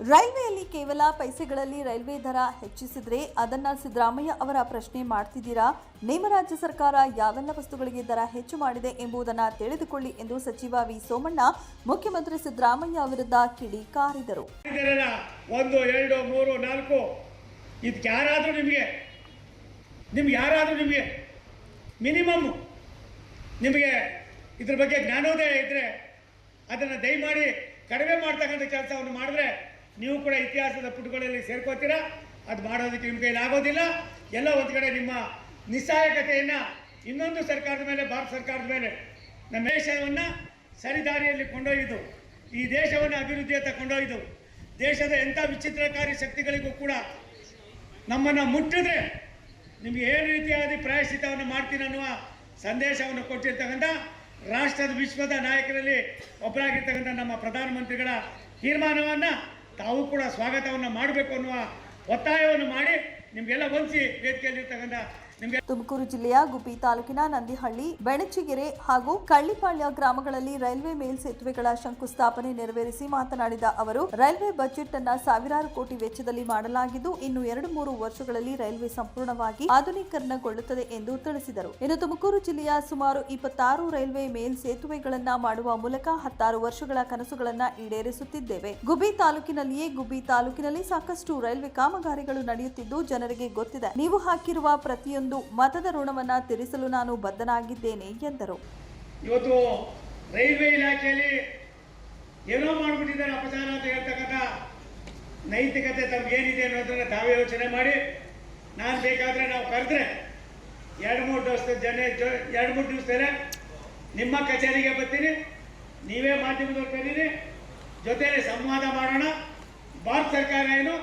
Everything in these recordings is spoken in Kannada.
ರೈಲ್ವೆಯಲ್ಲಿ ಕೇವಲ ಪೈಸೆಗಳಲ್ಲಿ ರೈಲ್ವೆ ದರ ಹೆಚ್ಚಿಸಿದ್ರೆ ಅದನ್ನ ಸಿದ್ದರಾಮಯ್ಯ ಅವರ ಪ್ರಶ್ನೆ ಮಾಡ್ತಿದ್ದೀರಾ? ನಿಮ್ಮ ರಾಜ್ಯ ಸರ್ಕಾರ ಯಾವೆಲ್ಲ ವಸ್ತುಗಳಿಗೆ ದರ ಹೆಚ್ಚು ಮಾಡಿದೆ ಎಂಬುದನ್ನು ತಿಳಿದುಕೊಳ್ಳಿ ಎಂದು ಸಚಿವ ವಿ ಸೋಮಣ್ಣ, ಮುಖ್ಯಮಂತ್ರಿ ಸಿದ್ದರಾಮಯ್ಯ ವಿರುದ್ಧ ಕಿಡಿಕಾರಿದರು. ಕಾರಿದರು ಒಂದು, ಎರಡು, ಮೂರು, ನಾಲ್ಕು. ಇದಕ್ಕೆ ಯಾರಾದರೂ ನಿಮಗೆ? ನಿಮ್ಗೆ ಯಾರಾದರೂ ನಿಮಗೆ? ಮಿನಿಮಮ್. ನಿಮಗೆ ಇದ್ರ ಬಗ್ಗೆ ಜ್ಞಾನೋದಯ ಇದ್ದರೆ ಅದನ್ನು ದಯಮಾಡಿ ಕಡಿಮೆ ಮಾಡ್ತಕ್ಕಂಥ ಕೆಲಸವನ್ನು ಮಾಡಿದ್ರೆ ನೀವು ಕೂಡ ಇತಿಹಾಸದ ಪುಟಗಳಲ್ಲಿ ಸೇರ್ಕೋತೀರಾ? ಅದು ಮಾಡೋದಕ್ಕೆ ನಿಮ್ಮ ಕೈಲಿ ಆಗೋದಿಲ್ಲ. ಎಲ್ಲ ಒಂದು ಕಡೆ ನಿಮ್ಮ ನಿಸ್ಸಹಾಯಕತೆಯನ್ನು ಇನ್ನೊಂದು ಸರ್ಕಾರದ ಮೇಲೆ, ಭಾರತ ಸರ್ಕಾರದ ಮೇಲೆ ನಮ್ಮ ದೇಶವನ್ನು ಸರಿದಾರಿಯಲ್ಲಿ ಕೊಂಡೊಯ್ದು, ಈ ದೇಶವನ್ನು ಅಭಿವೃದ್ಧಿಯತ್ತ ಕೊಂಡೊಯ್ದು, ದೇಶದ ಎಂಥ ವಿಚಿತ್ರಕಾರಿ ಶಕ್ತಿಗಳಿಗೂ ಕೂಡ ನಮ್ಮನ್ನು ಮುಟ್ಟಿದ್ರೆ ನಿಮ್ಗೆ ಏನು ರೀತಿಯಾಗಿ ಪ್ರಾಯಶ್ಚಿತವನ್ನು ಮಾಡ್ತೀನಿ ಅನ್ನುವ ಸಂದೇಶವನ್ನು ಕೊಟ್ಟಿರ್ತಕ್ಕಂಥ ರಾಷ್ಟ್ರದ ವಿಶ್ವದ ನಾಯಕರಲ್ಲಿ ಒಬ್ಬರಾಗಿರ್ತಕ್ಕಂಥ ನಮ್ಮ ಪ್ರಧಾನಮಂತ್ರಿಗಳ ತೀರ್ಮಾನವನ್ನು ತಾವು ಕೂಡ ಸ್ವಾಗತವನ್ನು ಮಾಡಬೇಕು ಅನ್ನುವ ಒತ್ತಾಯವನ್ನು ಮಾಡಿ ನಿಮಗೆಲ್ಲ ಹೊಂದಿಸಿ ವೇದಿಕೆಯಲ್ಲಿರ್ತಕ್ಕಂಥ ತುಮಕೂರು ಜಿಲ್ಲೆಯ ಗುಬ್ಬಿ ತಾಲೂಕಿನ ನಂದಿಹಳ್ಳಿ, ಬೆಣಚಿಗೆರೆ ಹಾಗೂ ಕಳ್ಳಿಪಾಳ್ಯ ಗ್ರಾಮಗಳಲ್ಲಿ ರೈಲ್ವೆ ಮೇಲ್ಸೇತುವೆಗಳ ಶಂಕುಸ್ಥಾಪನೆ ನೆರವೇರಿಸಿ ಮಾತನಾಡಿದ ಅವರು, ರೈಲ್ವೆ ಬಜೆಟ್ ಅನ್ನ ಸಾವಿರಾರು ಕೋಟಿ ವೆಚ್ಚದಲ್ಲಿ ಮಾಡಲಾಗಿದ್ದು, ಇನ್ನು ಎರಡು ಮೂರು ವರ್ಷಗಳಲ್ಲಿ ರೈಲ್ವೆ ಸಂಪೂರ್ಣವಾಗಿ ಆಧುನೀಕರಣಗೊಳ್ಳುತ್ತದೆ ಎಂದು ತಿಳಿಸಿದರು. ಇನ್ನು ತುಮಕೂರು ಜಿಲ್ಲೆಯ ಸುಮಾರು ಇಪ್ಪತ್ತಾರು ರೈಲ್ವೆ ಮೇಲ್ಸೇತುವೆಗಳನ್ನ ಮಾಡುವ ಮೂಲಕ ಹತ್ತಾರು ವರ್ಷಗಳ ಕನಸುಗಳನ್ನ ಈಡೇರಿಸುತ್ತಿದ್ದೇವೆ. ಗುಬ್ಬಿ ತಾಲೂಕಿನಲ್ಲಿಯೇ ಗುಬ್ಬಿ ತಾಲೂಕಿನಲ್ಲಿ ಸಾಕಷ್ಟು ರೈಲ್ವೆ ಕಾಮಗಾರಿಗಳು ನಡೆಯುತ್ತಿದ್ದು, ಜನರಿಗೆ ಗೊತ್ತಿದೆ. ನೀವು ಹಾಕಿರುವ ಪ್ರತಿಯೊಂದು ಮತದ ಋಣವನ್ನ ತೀರಿಸಲು ನಾನು ಬದ್ಧನಾಗಿದ್ದೇನೆ ಎಂದರು. ಇವತ್ತು ರೈಲ್ವೆ ಇಲಾಖೆಯಲ್ಲಿ ಏನೋ ಮಾಡಿಬಿಟ್ಟಿದ್ದಾರೆ ಅಪಚಾರ ಅಂತ ಹೇಳ್ತಕ್ಕಂಥ ನೈತಿಕತೆ ತಮ್ಗೇನಿದೆ ಅನ್ನೋದನ್ನ ತಾವೇ ಯೋಚನೆ ಮಾಡಿ. ನಾನು ಬೇಕಾದರೆ ನಾವು ಕರೆದ್ರೆ ಎರಡು ಮೂರು ದಿವಸ ಜನ ಎರಡು ಮೂರು ದಿವಸದಲ್ಲೇ ನಿಮ್ಮ ಕಚೇರಿಗೆ ಬರ್ತೀನಿ. ನೀವೇ ಮಾಧ್ಯಮದವ್ರು ಕರೀರಿ ಜೊತೆಯಲ್ಲಿ ಸಂವಾದ ಮಾಡೋಣ. ಭಾರತ ಸರ್ಕಾರ ಏನು?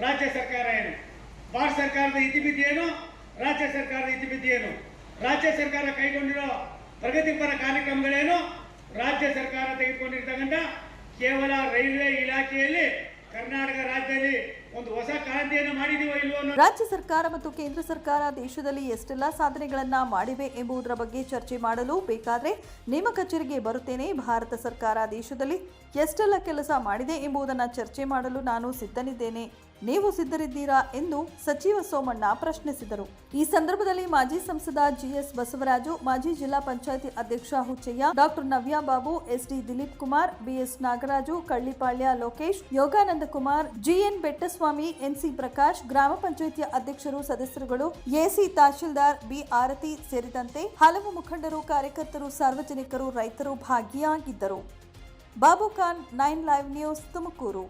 ರಾಜ್ಯ ಸರ್ಕಾರ ಏನು? ಭಾರತ ಸರ್ಕಾರದ ಇತಿಮಿತಿ ಏನು? ರಾಜ್ಯ ಸರ್ಕಾರದ ಇತಿಮಿತಿ ಏನು ರಾಜ್ಯ ಸರ್ಕಾರ ಕೈಗೊಂಡಿರೋ ಪ್ರಗತಿಪರ ಕಾರ್ಯಕ್ರಮಗಳೇನು? ರಾಜ್ಯ ಸರ್ಕಾರ ತೆಗೆದುಕೊಂಡಿರ್ತಕ್ಕಂಥ ಕೇವಲ ರೈಲ್ವೆ ಇಲಾಖೆಯಲ್ಲಿ ಕರ್ನಾಟಕ ರಾಜ್ಯದಲ್ಲಿ ರಾಜ್ಯ ಸರ್ಕಾರ ಮತ್ತು ಕೇಂದ್ರ ಸರ್ಕಾರ ದೇಶದಲ್ಲಿ ಎಷ್ಟೆಲ್ಲ ಸಾಧನೆಗಳನ್ನ ಮಾಡಿವೆ ಎಂಬುದರ ಬಗ್ಗೆ ಚರ್ಚೆ ಮಾಡಲು ಬೇಕಾದ್ರೆ ನಿಮ್ಮ ಕಚೇರಿಗೆ ಬರುತ್ತೇನೆ. ಭಾರತ ಸರ್ಕಾರ ದೇಶದಲ್ಲಿ ಎಷ್ಟೆಲ್ಲ ಕೆಲಸ ಮಾಡಿದೆ ಎಂಬುದನ್ನು ಚರ್ಚೆ ಮಾಡಲು ನಾನು ಸಿದ್ಧನಿದ್ದೇನೆ. ನೀವು ಸಿದ್ಧರಿದ್ದೀರಾ ಎಂದು ಸಚಿವ ಸೋಮಣ್ಣ ಪ್ರಶ್ನಿಸಿದರು. ಈ ಸಂದರ್ಭದಲ್ಲಿ ಮಾಜಿ ಸಂಸದ ಜಿಎಸ್ ಬಸವರಾಜು, ಮಾಜಿ ಜಿಲ್ಲಾ ಪಂಚಾಯತಿ ಅಧ್ಯಕ್ಷ Huchchayya, doctor Navya Babu, SD Dileep Kumar, BS Nagaraju, Kallipalya Lokesh, Yogananda Kumar, GN Bettaswamy NC Prakash, ಗ್ರಾಮ ಪಂಚಾಯಿತಿಯ ಅಧ್ಯಕ್ಷರು, ಸದಸ್ಯರುಗಳು, ಎಸಿ ತಹಶೀಲ್ದಾರ್ ಬಿ ಆರತಿ ಸೇರಿದಂತೆ ಹಲವು ಮುಖಂಡರು, ಕಾರ್ಯಕರ್ತರು, ಸಾರ್ವಜನಿಕರು, ರೈತರು ಭಾಗಿಯಾಗಿದ್ದರು. Babu Khan, nine live news Tumakuru.